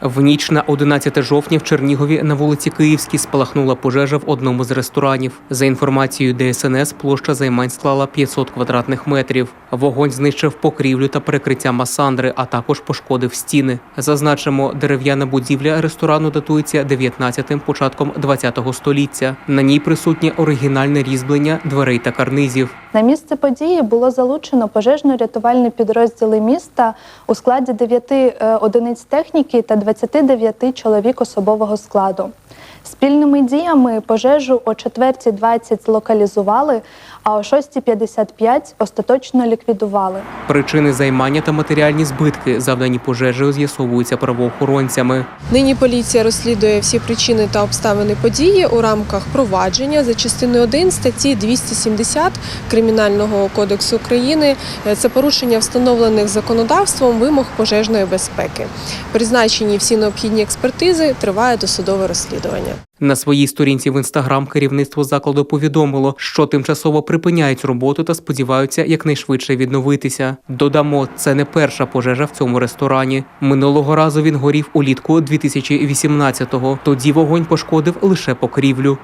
В ніч на 11 жовтня в Чернігові на вулиці Київській спалахнула пожежа в одному з ресторанів. За інформацією ДСНС, площа займань склала 500 квадратних метрів. Вогонь знищив покрівлю та перекриття масандри, а також пошкодив стіни. Зазначимо, дерев'яна будівля ресторану датується 19-тим, початком 20-го століття. На ній присутнє оригінальне різьблення дверей та карнизів. На місце події було залучено пожежно-рятувальні підрозділи міста у складі 9 е, одиниць техніки та 29 чоловік особового складу. Спільними діями пожежу о 4.20 злокалізували, а о 6.55 остаточно ліквідували. Причини займання та матеріальні збитки, завдані пожежею, з'ясовуються правоохоронцями. Нині поліція розслідує всі причини та обставини події у рамках провадження за частиною 1 статті 270 Кримінального кодексу України. Це порушення встановлених законодавством вимог пожежної безпеки. Призначені всі необхідні експертизи, триває досудове розслідування. На своїй сторінці в інстаграм керівництво закладу повідомило, що тимчасово припиняють роботу та сподіваються якнайшвидше відновитися. Додамо, це не перша пожежа в цьому ресторані. Минулого разу він горів улітку 2018-го. Тоді вогонь пошкодив лише покрівлю.